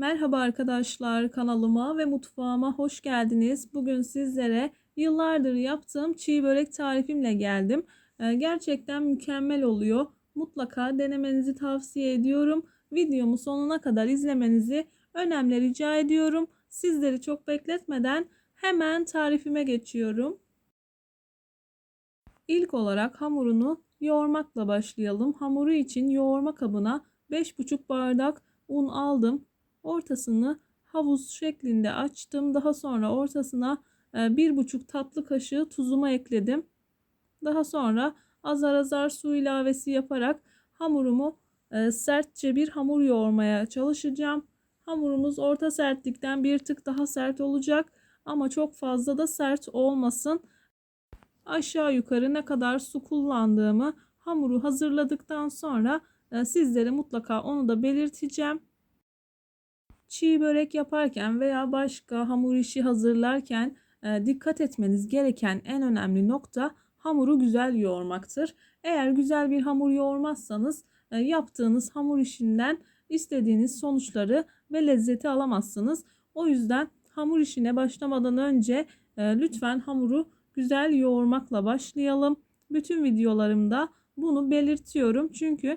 Merhaba arkadaşlar kanalıma ve mutfağıma hoş geldiniz. Bugün sizlere yıllardır yaptığım çiğ börek tarifimle geldim. Ee, Gerçekten mükemmel oluyor. Mutlaka denemenizi tavsiye ediyorum. Videomu sonuna kadar izlemenizi önemli rica ediyorum. Sizleri çok bekletmeden hemen tarifime geçiyorum. İlk olarak hamurunu yoğurmakla başlayalım. Hamuru için yoğurma kabına 5,5 bardak un aldım. Ortasını havuz şeklinde açtım. Daha sonra ortasına 1,5 tatlı kaşığı tuzumu ekledim. Daha sonra azar azar su ilavesi yaparak hamurumu e, sertçe bir hamur yoğurmaya çalışacağım. Hamurumuz orta sertlikten bir tık daha sert olacak ama çok fazla da sert olmasın. Aşağı yukarı ne kadar su kullandığımı hamuru hazırladıktan sonra e, sizlere mutlaka onu da belirteceğim. Çiğ börek yaparken veya başka hamur işi hazırlarken dikkat etmeniz gereken en önemli nokta hamuru güzel yoğurmaktır. Eğer güzel bir hamur yoğurmazsanız yaptığınız hamur işinden istediğiniz sonuçları ve lezzeti alamazsınız. O yüzden hamur işine başlamadan önce lütfen hamuru güzel yoğurmakla başlayalım. Bütün videolarımda bunu belirtiyorum. Çünkü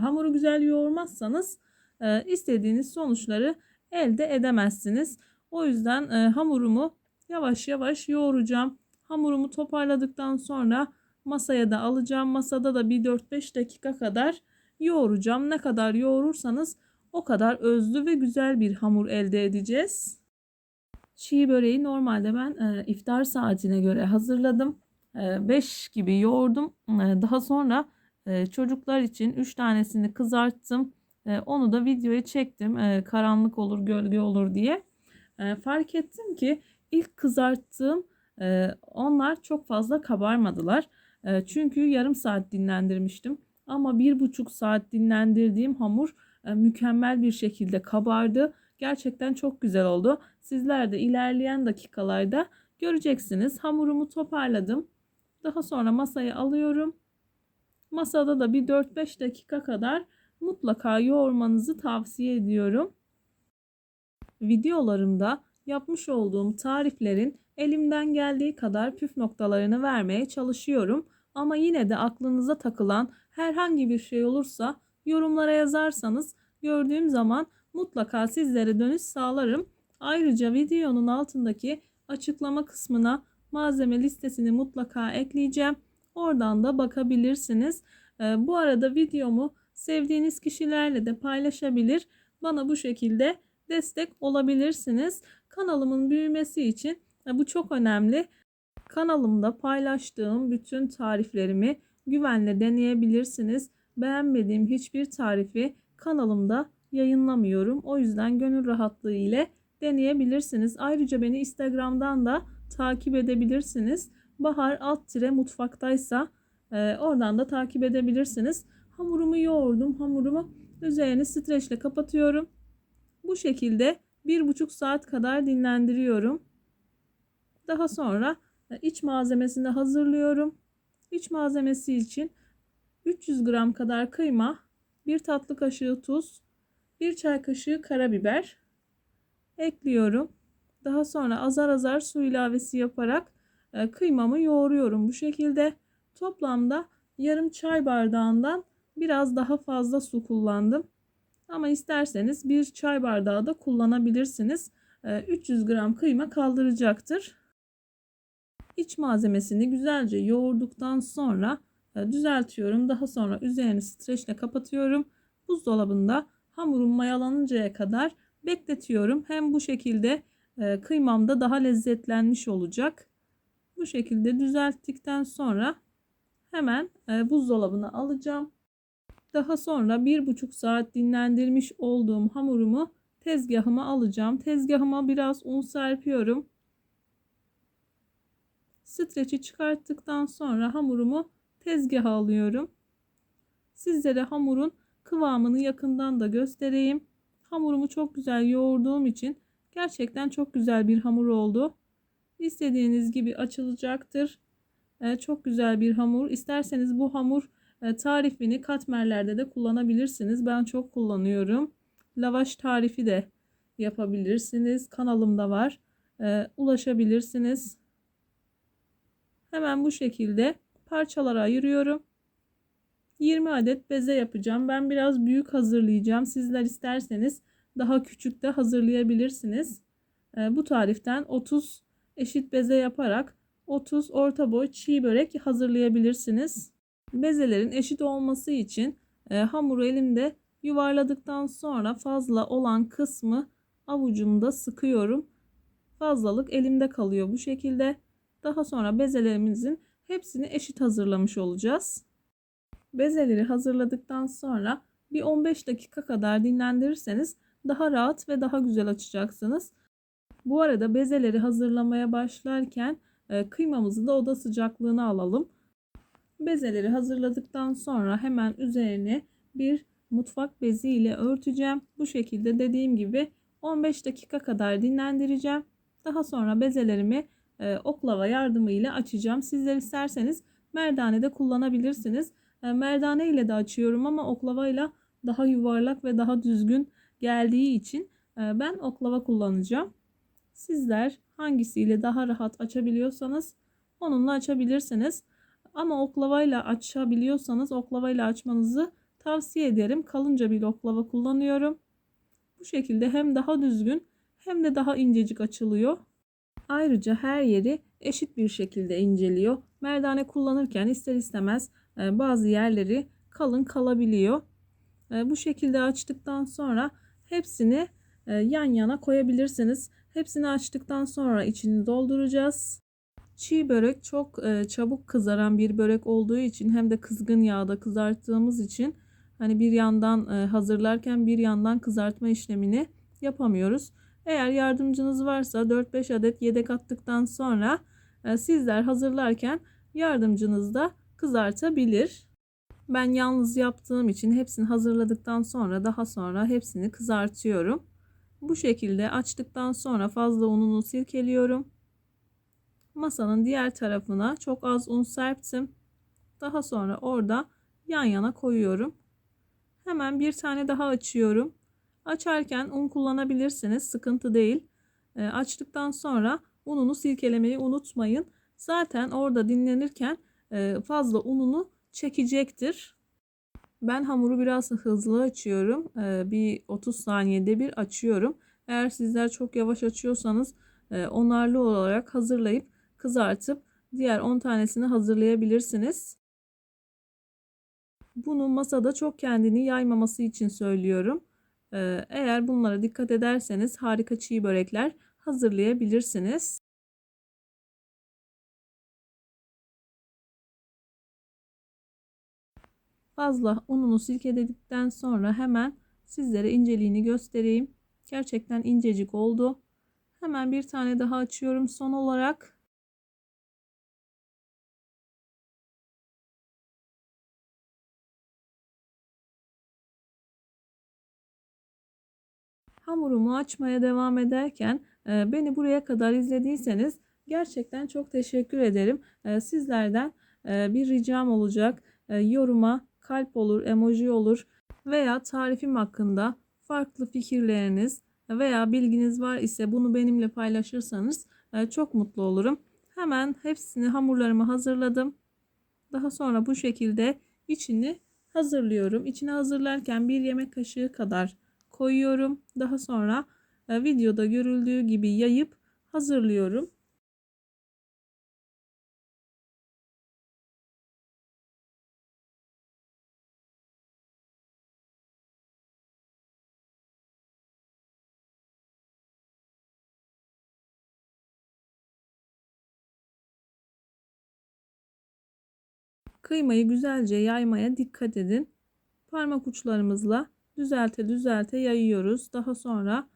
hamuru güzel yoğurmazsanız e, istediğiniz sonuçları elde edemezsiniz. O yüzden e, hamurumu yavaş yavaş yoğuracağım. Hamurumu toparladıktan sonra masaya da alacağım. Masada da bir 4-5 dakika kadar yoğuracağım. Ne kadar yoğurursanız o kadar özlü ve güzel bir hamur elde edeceğiz. Çiğ böreği normalde ben e, iftar saatine göre hazırladım. 5 e, gibi yoğurdum. E, daha sonra çocuklar için 3 tanesini kızarttım. E, onu da videoya çektim. E, karanlık olur, gölge olur diye. E, fark ettim ki ilk kızarttığım e, onlar çok fazla kabarmadılar. Çünkü yarım saat dinlendirmiştim. Ama bir buçuk saat dinlendirdiğim hamur e, mükemmel bir şekilde kabardı. Gerçekten çok güzel oldu. Sizler de ilerleyen dakikalarda göreceksiniz. Hamurumu toparladım. Daha sonra masaya alıyorum. Masada da bir 4-5 dakika kadar mutlaka yoğurmanızı tavsiye ediyorum. Videolarımda yapmış olduğum tariflerin elimden geldiği kadar püf noktalarını vermeye çalışıyorum. Ama yine de aklınıza takılan herhangi bir şey olursa yorumlara yazarsanız gördüğüm zaman mutlaka sizlere dönüş sağlarım. Ayrıca videonun altındaki açıklama kısmına malzeme listesini mutlaka ekleyeceğim. Oradan da bakabilirsiniz. Bu arada videomu sevdiğiniz kişilerle de paylaşabilir. Bana bu şekilde destek olabilirsiniz. Kanalımın büyümesi için bu çok önemli. Kanalımda paylaştığım bütün tariflerimi güvenle deneyebilirsiniz. Beğenmediğim hiçbir tarifi kanalımda yayınlamıyorum. O yüzden gönül rahatlığı ile deneyebilirsiniz. Ayrıca beni Instagram'dan da takip edebilirsiniz. Bahar alt tire mutfaktaysa e, oradan da takip edebilirsiniz. Hamurumu yoğurdum. Hamurumu üzerini streçle kapatıyorum. Bu şekilde bir buçuk saat kadar dinlendiriyorum. Daha sonra e, iç malzemesini hazırlıyorum. İç malzemesi için 300 gram kadar kıyma, 1 tatlı kaşığı tuz, 1 çay kaşığı karabiber ekliyorum. Daha sonra azar azar su ilavesi yaparak e, kıymamı yoğuruyorum bu şekilde. Toplamda yarım çay bardağından biraz daha fazla su kullandım. Ama isterseniz bir çay bardağı da kullanabilirsiniz. 300 e, gram kıyma kaldıracaktır. İç malzemesini güzelce yoğurduktan sonra e, düzeltiyorum. Daha sonra üzerini streçle kapatıyorum. Buzdolabında hamurum mayalanıncaya kadar bekletiyorum. Hem bu şekilde e, kıymam da daha lezzetlenmiş olacak. Bu şekilde düzelttikten sonra hemen buzdolabına alacağım. Daha sonra bir buçuk saat dinlendirmiş olduğum hamurumu tezgahıma alacağım. Tezgahıma biraz un serpiyorum. Streçi çıkarttıktan sonra hamurumu tezgaha alıyorum. Sizlere hamurun kıvamını yakından da göstereyim. Hamurumu çok güzel yoğurduğum için gerçekten çok güzel bir hamur oldu. İstediğiniz gibi açılacaktır. Ee, çok güzel bir hamur. İsterseniz bu hamur tarifini katmerlerde de kullanabilirsiniz. Ben çok kullanıyorum. Lavaş tarifi de yapabilirsiniz. Kanalımda var. Ee, ulaşabilirsiniz. Hemen bu şekilde parçalara ayırıyorum. 20 adet beze yapacağım. Ben biraz büyük hazırlayacağım. Sizler isterseniz daha küçük de hazırlayabilirsiniz. Ee, bu tariften 30 eşit beze yaparak 30 orta boy çiğ börek hazırlayabilirsiniz. Bezelerin eşit olması için e, hamuru elimde yuvarladıktan sonra fazla olan kısmı avucumda sıkıyorum. Fazlalık elimde kalıyor bu şekilde. Daha sonra bezelerimizin hepsini eşit hazırlamış olacağız. Bezeleri hazırladıktan sonra bir 15 dakika kadar dinlendirirseniz daha rahat ve daha güzel açacaksınız. Bu arada bezeleri hazırlamaya başlarken e, kıymamızı da oda sıcaklığına alalım. Bezeleri hazırladıktan sonra hemen üzerine bir mutfak bezi ile örteceğim. Bu şekilde dediğim gibi 15 dakika kadar dinlendireceğim. Daha sonra bezelerimi e, oklava yardımıyla açacağım. Sizler isterseniz merdane de kullanabilirsiniz. E, merdane ile de açıyorum ama oklava ile daha yuvarlak ve daha düzgün geldiği için e, ben oklava kullanacağım. Sizler hangisiyle daha rahat açabiliyorsanız onunla açabilirsiniz. Ama oklavayla açabiliyorsanız oklavayla açmanızı tavsiye ederim. Kalınca bir oklava kullanıyorum. Bu şekilde hem daha düzgün hem de daha incecik açılıyor. Ayrıca her yeri eşit bir şekilde inceliyor. Merdane kullanırken ister istemez e, bazı yerleri kalın kalabiliyor. E, bu şekilde açtıktan sonra hepsini e, yan yana koyabilirsiniz. Hepsini açtıktan sonra içini dolduracağız. Çiğ börek çok çabuk kızaran bir börek olduğu için hem de kızgın yağda kızarttığımız için hani bir yandan hazırlarken bir yandan kızartma işlemini yapamıyoruz. Eğer yardımcınız varsa 4-5 adet yedek attıktan sonra sizler hazırlarken yardımcınız da kızartabilir. Ben yalnız yaptığım için hepsini hazırladıktan sonra daha sonra hepsini kızartıyorum. Bu şekilde açtıktan sonra fazla ununu silkeliyorum. Masanın diğer tarafına çok az un serptim. Daha sonra orada yan yana koyuyorum. Hemen bir tane daha açıyorum. Açarken un kullanabilirsiniz. Sıkıntı değil. E, açtıktan sonra ununu silkelemeyi unutmayın. Zaten orada dinlenirken e, fazla ununu çekecektir. Ben hamuru biraz hızlı açıyorum. E, bir 30 saniyede bir açıyorum. Eğer sizler çok yavaş açıyorsanız e, onarlı olarak hazırlayıp kızartıp diğer 10 tanesini hazırlayabilirsiniz. Bunu masada çok kendini yaymaması için söylüyorum. Ee, eğer bunlara dikkat ederseniz harika çiğ börekler hazırlayabilirsiniz. Fazla ununu silkeledikten sonra hemen sizlere inceliğini göstereyim. Gerçekten incecik oldu. Hemen bir tane daha açıyorum son olarak. Hamurumu açmaya devam ederken e, beni buraya kadar izlediyseniz gerçekten çok teşekkür ederim. E, sizlerden e, bir ricam olacak. Yoruma kalp olur, emoji olur veya tarifim hakkında farklı fikirleriniz veya bilginiz var ise bunu benimle paylaşırsanız çok mutlu olurum. Hemen hepsini hamurlarımı hazırladım. Daha sonra bu şekilde içini hazırlıyorum. İçini hazırlarken bir yemek kaşığı kadar koyuyorum. Daha sonra e, videoda görüldüğü gibi yayıp hazırlıyorum. Kıymayı güzelce yaymaya dikkat edin. Parmak uçlarımızla düzelte düzelte yayıyoruz. Daha sonra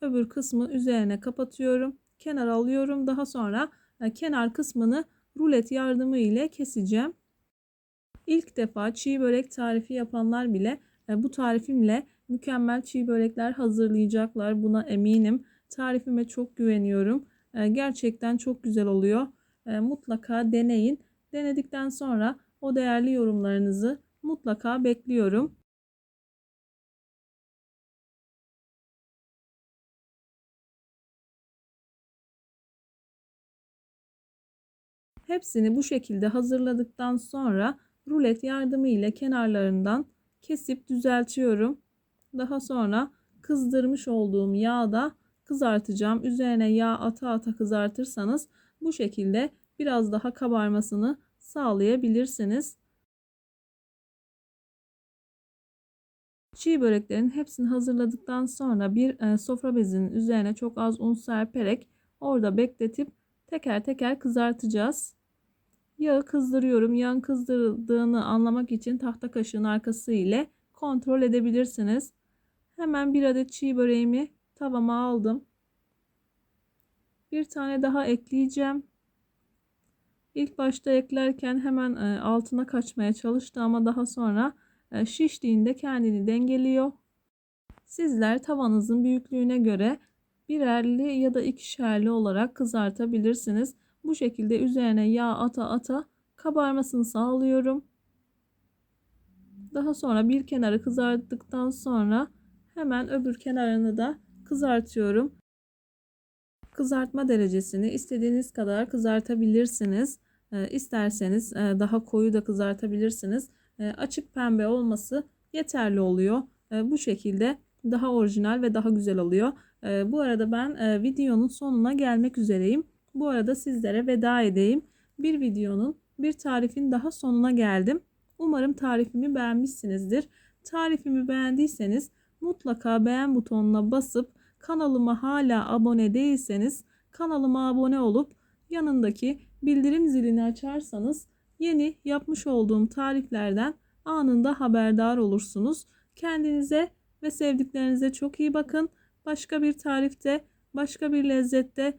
öbür kısmı üzerine kapatıyorum. Kenar alıyorum. Daha sonra e, kenar kısmını rulet yardımı ile keseceğim. İlk defa çiğ börek tarifi yapanlar bile e, bu tarifimle mükemmel çiğ börekler hazırlayacaklar. Buna eminim. Tarifime çok güveniyorum. E, gerçekten çok güzel oluyor. Mutlaka deneyin. Denedikten sonra o değerli yorumlarınızı mutlaka bekliyorum. Hepsini bu şekilde hazırladıktan sonra rulet yardımı ile kenarlarından kesip düzeltiyorum. Daha sonra kızdırmış olduğum yağda kızartacağım. Üzerine yağ ata ata kızartırsanız bu şekilde biraz daha kabarmasını sağlayabilirsiniz. Çiğ böreklerin hepsini hazırladıktan sonra bir e, sofra bezinin üzerine çok az un serperek orada bekletip teker teker kızartacağız. Yağı kızdırıyorum. Yağın kızdırdığını anlamak için tahta kaşığın arkası ile kontrol edebilirsiniz. Hemen bir adet çiğ böreğimi tavama aldım. Bir tane daha ekleyeceğim. İlk başta eklerken hemen e, altına kaçmaya çalıştı ama daha sonra e, şiştiğinde kendini dengeliyor. Sizler tavanızın büyüklüğüne göre birerli ya da ikişerli olarak kızartabilirsiniz. Bu şekilde üzerine yağ ata ata kabarmasını sağlıyorum. Daha sonra bir kenarı kızarttıktan sonra hemen öbür kenarını da kızartıyorum. Kızartma derecesini istediğiniz kadar kızartabilirsiniz. E, isterseniz e, daha koyu da kızartabilirsiniz. E, açık pembe olması yeterli oluyor. E, bu şekilde daha orijinal ve daha güzel oluyor. Bu arada ben e, videonun sonuna gelmek üzereyim. Bu arada sizlere veda edeyim. Bir videonun, bir tarifin daha sonuna geldim. Umarım tarifimi beğenmişsinizdir. Tarifimi beğendiyseniz mutlaka beğen butonuna basıp kanalıma hala abone değilseniz kanalıma abone olup yanındaki bildirim zilini açarsanız yeni yapmış olduğum tariflerden anında haberdar olursunuz. Kendinize ve sevdiklerinize çok iyi bakın. Başka bir tarifte, başka bir lezzette